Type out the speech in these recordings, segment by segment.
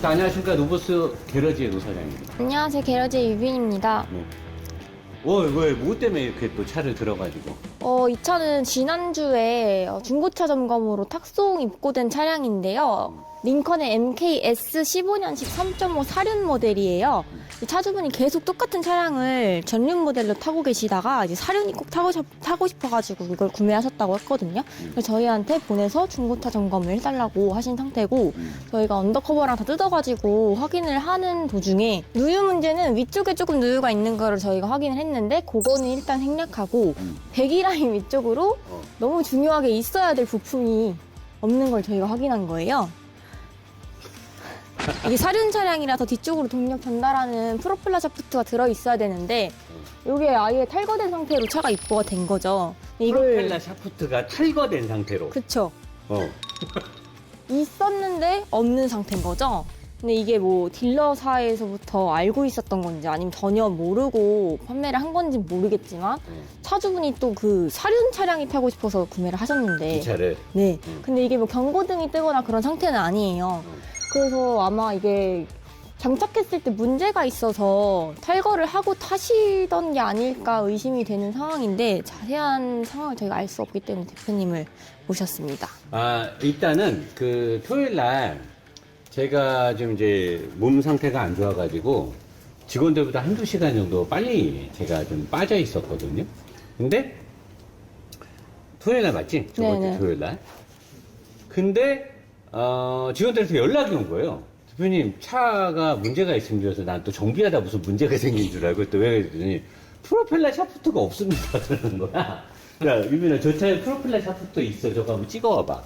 자, 안녕하십니까. 노보스 게러지의 노사장입니다. 안녕하세요. 게러지 유빈입니다. 네. 어, 왜, 뭐 때문에 이렇게 또 차를 들어가지고. 어, 이 차는 지난주에 어, 중고차 점검으로 탁송 입고된 차량인데요. 링컨의 MKS 15년식 3.5 사륜 모델이에요. 이 차주분이 계속 똑같은 차량을 전륜 모델로 타고 계시다가 이제 사륜이 꼭 타고, 싶- 타고 싶어가지고 이걸 구매하셨다고 했거든요. 그래서 저희한테 보내서 중고차 점검을 해달라고 하신 상태고 저희가 언더커버랑 다 뜯어가지고 확인을 하는 도중에 누유 문제는 위쪽에 조금 누유가 있는 거를 저희가 확인을 했는데 그거는 일단 생략하고 음. 배기라인 위쪽으로 어. 너무 중요하게 있어야 될 부품이 없는 걸 저희가 확인한 거예요. 이게 사륜 차량이라서 뒤쪽으로 동력 전달하는 프로펠러 샤프트가 들어 있어야 되는데 이게 아예 탈거된 상태로 차가 입고가 된 거죠. 프로펠러 이걸 샤프트가 탈거된 상태로. 그쵸. 어. 있었는데 없는 상태인 거죠. 근데 이게 뭐 딜러사에서부터 알고 있었던 건지 아니면 전혀 모르고 판매를 한 건지 모르겠지만 어. 차주분이 또 그 사륜 차량이 타고 싶어서 구매를 하셨는데 이 차를. 네. 음. 근데 이게 뭐 경고등이 뜨거나 그런 상태는 아니에요. 음. 그래서 아마 이게 장착했을 때 문제가 있어서 탈거를 하고 타시던 게 아닐까 의심이 되는 상황인데 자세한 상황을 저희가 알 수 없기 때문에 대표님을 모셨습니다. 아, 일단은 그 토요일 날 제가 좀 이제 몸 상태가 안 좋아가지고 직원들보다 한두 시간 정도 빨리 제가 좀 빠져 있었거든요. 근데 토요일 날 맞지? 저번 주 네네. 토요일 날. 근데 어, 직원들한테 연락이 온 거예요. 대표님 차가 문제가 있습니다. 그래서 난 또 정비하다 무슨 문제가 생긴 줄 알고 또 왜 그랬더니 프로펠러 샤프트가 없습니다. 그러는 거야. 야, 유빈아, 저 차에 프로펠러 샤프트 있어. 저거 한번 찍어와봐.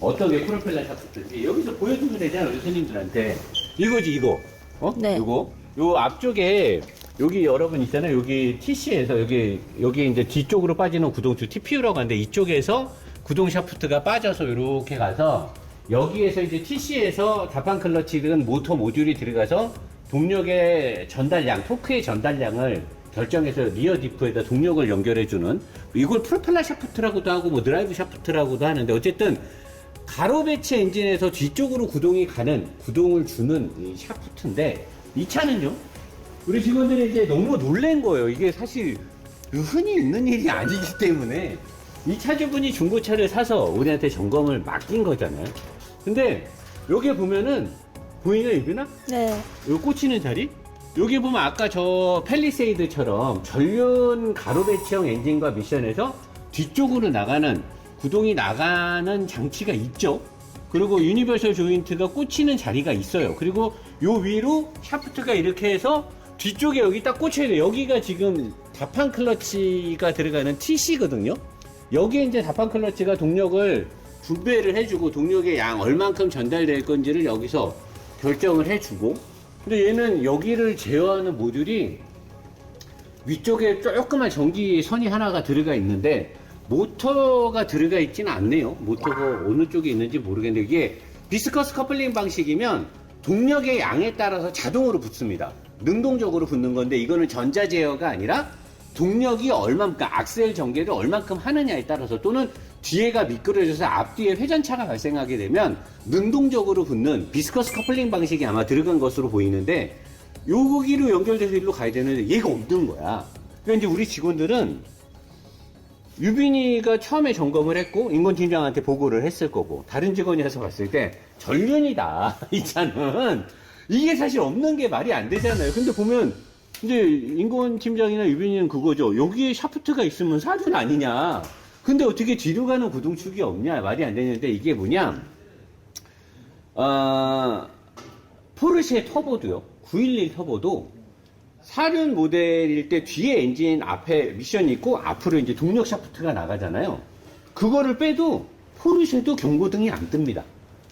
어떤 게 프로펠러 샤프트인지. 여기서 보여주면 되잖아, 우리 손님들한테. 이거지, 이거. 어? 네. 이거. 요 앞쪽에, 여기 여러분 있잖아요. 여기 TC에서, 여기, 여기 이제 뒤쪽으로 빠지는 구동주 TPU라고 하는데, 이쪽에서 구동 샤프트가 빠져서 이렇게 가서, 여기에서 이제 TC에서 다판 클러치 등 모터 모듈이 들어가서 동력의 전달량, 토크의 전달량을 결정해서 리어 디프에다 동력을 연결해주는 이걸 프로펠러 샤프트라고도 하고 뭐 드라이브 샤프트라고도 하는데 어쨌든 가로 배치 엔진에서 뒤쪽으로 구동이 가는 구동을 주는 이 샤프트인데 이 차는요? 우리 직원들이 이제 너무 놀란 거예요. 이게 사실 흔히 있는 일이 아니기 때문에 이 차주분이 중고차를 사서 우리한테 점검을 맡긴 거잖아요 근데 여기에 보면은 보이냐 유빈아? 네. 요 꽂히는 자리? 여기 보면 아까 저 펠리세이드처럼 전륜 가로 배치형 엔진과 미션에서 뒤쪽으로 나가는 구동이 나가는 장치가 있죠. 그리고 유니버설 조인트가 꽂히는 자리가 있어요. 그리고 요 위로 샤프트가 이렇게 해서 뒤쪽에 여기 딱 꽂혀야 돼요. 여기가 지금 다판 클러치가 들어가는 TC거든요. 여기에 이제 다판 클러치가 동력을 분배를 해주고 동력의 양 얼만큼 전달될 건지를 여기서 결정을 해주고 근데 얘는 여기를 제어하는 모듈이 위쪽에 조그만 전기선이 하나가 들어가 있는데 모터가 들어가 있지는 않네요. 모터가 어느 쪽에 있는지 모르겠는데 이게 비스커스 커플링 방식이면 동력의 양에 따라서 자동으로 붙습니다. 능동적으로 붙는 건데 이거는 전자 제어가 아니라 동력이 얼만큼 그러니까 악셀 전개를 얼만큼 하느냐에 따라서 또는 뒤에가 미끄러져서 앞뒤에 회전차가 발생하게 되면 능동적으로 붙는 비스커스 커플링 방식이 아마 들어간 것으로 보이는데 여기로 연결돼서 일로 가야 되는데 얘가 없는 거야. 그러니까 이제 우리 직원들은 유빈이가 처음에 점검을 했고 인권팀장한테 보고를 했을 거고 다른 직원이 해서 봤을 때 전륜이다 이 차는. 이게 사실 없는 게 말이 안 되잖아요. 근데 보면 이제 인권팀장이나 유빈이는 그거죠. 여기에 샤프트가 있으면 사륜 아니냐 근데 어떻게 뒤로 가는 구동축이 없냐 말이 안 되는데 이게 뭐냐 어, 포르쉐 터보도요 911 터보도 사륜 모델일 때 뒤에 엔진 앞에 미션이 있고 앞으로 이제 동력 샤프트가 나가잖아요. 그거를 빼도 포르쉐도 경고등이 안 뜹니다.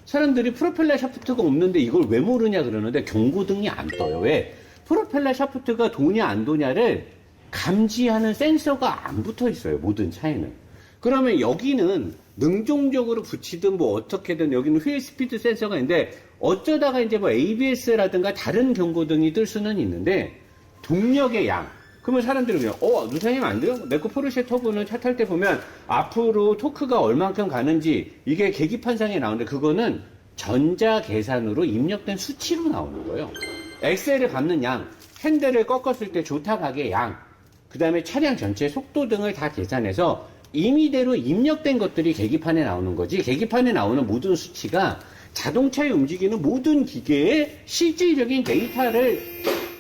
사람들이 프로펠러 샤프트가 없는데 이걸 왜 모르냐 그러는데 경고등이 안 떠요. 왜? 프로펠러 샤프트가 도냐 안 도냐를 감지하는 센서가 안 붙어 있어요. 모든 차에는. 그러면 여기는 능동적으로 붙이든 뭐 어떻게든 여기는 휠 스피드 센서가 있는데 어쩌다가 이제 뭐 ABS라든가 다른 경고등이 뜰 수는 있는데 동력의 양. 그러면 사람들이 그냥, 어, 누사님 안 돼요? 내 거 포르쉐 터보는 차 탈 때 보면 앞으로 토크가 얼만큼 가는지 이게 계기판상에 나오는데 그거는 전자 계산으로 입력된 수치로 나오는 거예요. 엑셀을 밟는 양, 핸들을 꺾었을 때 조타 각의 양, 그 다음에 차량 전체 속도 등을 다 계산해서 임의대로 입력된 것들이 계기판에 나오는 거지, 계기판에 나오는 모든 수치가 자동차에 움직이는 모든 기계의 실질적인 데이터를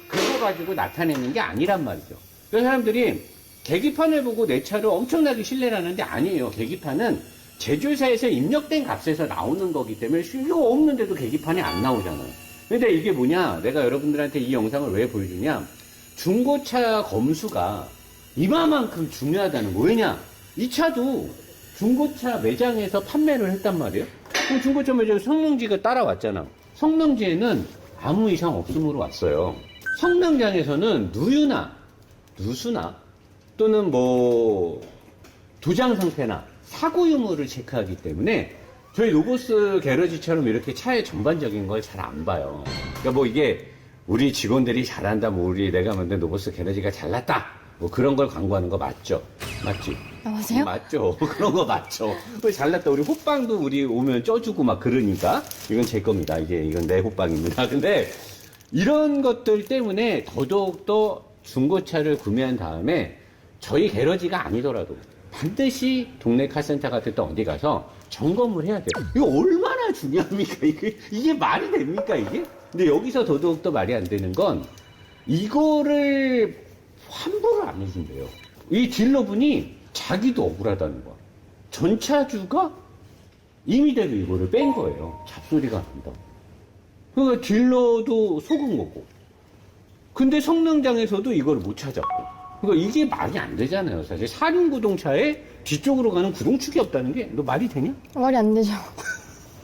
긁어가지고 나타내는 게 아니란 말이죠. 그래서 사람들이 계기판을 보고 내 차를 엄청나게 신뢰를 하는데 아니에요. 계기판은 제조사에서 입력된 값에서 나오는 거기 때문에 실효 없는데도 계기판이 안 나오잖아요. 근데 이게 뭐냐? 내가 여러분들한테 이 영상을 왜 보여주냐? 중고차 검수가 이마만큼 중요하다는 거. 왜냐? 이 차도 중고차 매장에서 판매를 했단 말이에요. 그럼 중고차 매장 성능지가 따라왔잖아. 성능지에는 아무 이상 없음으로 왔어요. 성능장에서는 누유나 누수나 또는 뭐 도장 상태나 사고 유무를 체크하기 때문에 저희 로보스 게러지처럼 이렇게 차의 전반적인 걸 잘 안 봐요. 그러니까 뭐 이게 우리 직원들이 잘한다, 뭐 우리 내가 만든 로보스 게러지가 잘났다, 뭐 그런 걸 광고하는 거 맞죠? 맞지? 아, 맞아요? 맞죠. 그런 거 맞죠. 왜 잘났다. 우리 호빵도 우리 오면 쪄주고 막 그러니까 이건 제 겁니다. 이게 이건 내 호빵입니다. 근데 이런 것들 때문에 더더욱더 중고차를 구매한 다음에 저희 게러지가 아니더라도 반드시 동네 카센터 같은 데 어디 가서 점검을 해야 돼요. 이거 얼마나 중요합니까? 이게, 이게 말이 됩니까? 이게? 근데 여기서 더더욱더 말이 안 되는 건 이거를 환불을 안 해준대요. 이 딜러분이 자기도 억울하다는 거야. 전차주가 임의대로 이거를 뺀 거예요. 잡소리가 난다. 그러니까 딜러도 속은 거고. 근데 성능장에서도 이걸 못 찾았고. 그러니까 이게 말이 안 되잖아요. 사실 사륜 구동차에 뒤쪽으로 가는 구동축이 없다는 게 너 말이 되냐? 말이 안 되죠.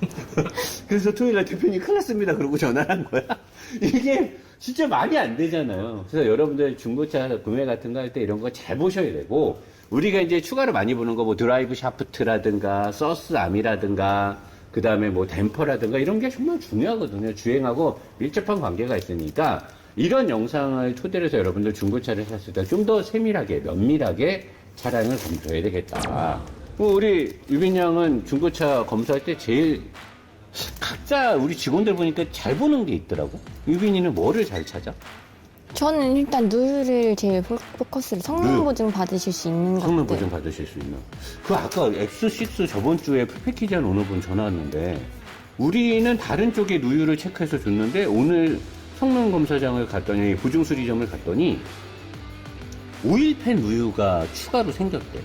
그래서 토요일 날 대표님 큰일 났습니다. 그러고 전화를 한 거야. 이게 진짜 말이 안 되잖아요. 그래서 여러분들 중고차 구매 같은 거 할 때 이런 거 잘 보셔야 되고, 우리가 이제 추가로 많이 보는 거 뭐 드라이브 샤프트라든가, 서스 암이라든가, 그 다음에 뭐 댐퍼라든가 이런 게 정말 중요하거든요. 주행하고 밀접한 관계가 있으니까, 이런 영상을 토대로 해서 여러분들 중고차를 샀을 때 좀 더 세밀하게, 면밀하게 차량을 검토해야 되겠다. 뭐 우리 유빈 양은 중고차 검사할 때 제일 각자 우리 직원들 보니까 잘 보는 게 있더라고. 유빈이는 뭐를 잘 찾아? 저는 일단 누유를 제일 포- 포커스를 성능 누유. 보증 받으실 수 있는 성능 것들. 보증 받으실 수 있는. 그 아까 X6 저번 주에 풀패키지한 오늘 분 전화 왔는데 우리는 다른 쪽에 누유를 체크해서 줬는데 오늘 성능 검사장을 갔더니 보증 수리점을 갔더니 오일팬 누유가 추가로 생겼대.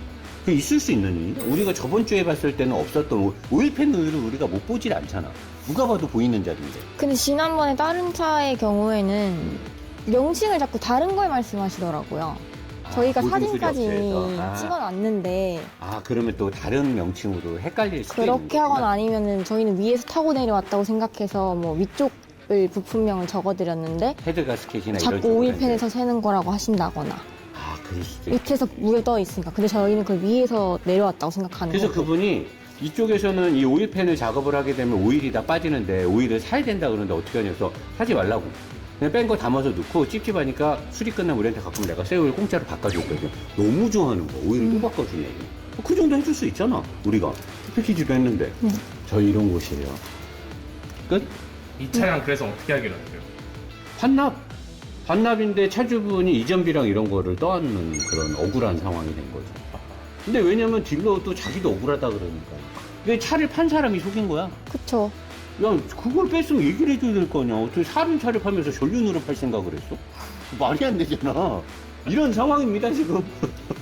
그 있을 수 있는 일인데 우리가 저번 주에 봤을 때는 없었던 오- 오일팬 누유를 우리가 못 보질 않잖아. 누가 봐도 보이는 자리인데. 근데 지난번에 다른 차의 경우에는 명칭을 자꾸 다른 걸 말씀하시더라고요. 저희가 보증 수리 사진까지. 아. 찍어놨는데 아 그러면 또 다른 명칭으로 헷갈릴 수도 그렇게 있는. 하거나 아니면은 저희는 위에서 타고 내려왔다고 생각해서 뭐 위쪽을 부품명을 적어드렸는데 헤드 가스켓이나 이런 자꾸 쪽으로 오일팬에서 세는 거라고 하신다거나 아 그럴 수도 있 밑에서 묻어 있으니까 근데 저희는 그걸 위에서 내려왔다고 생각하는 그래서 거고 그분이 이쪽에서는 이 오일팬을 작업을 하게 되면 오일이 다 빠지는데 오일을 사야 된다 그러는데 어떻게 하냐서 사지 말라고 그냥 뺀 거 담아서 넣고 찝찝하니까 수리 끝나면 우리한테 오면 내가 새 오일 공짜로 바꿔줬거든 너무 좋아하는 거. 오일을 또 바꿔주냐고 그 정도 해줄 수 있잖아 우리가. 패키지도 했는데. 네. 저희 이런 곳이에요. 끝? 이 차량 그래서 어떻게 하기로 했어요? 반납. 반납인데 차주분이 이전비랑 이런 거를 떠안는 그런 억울한 상황이 된 거죠. 근데 왜냐면 딜러도 자기도 억울하다 그러니까. 근데 차를 판 사람이 속인 거야. 그쵸 야, 그걸 뺐으면 얘기를 해줘야 될 거 아니야. 어떻게 차를 팔면서 전륜으로 팔 생각을 했어? 말이 안 되잖아. 이런 상황입니다, 지금.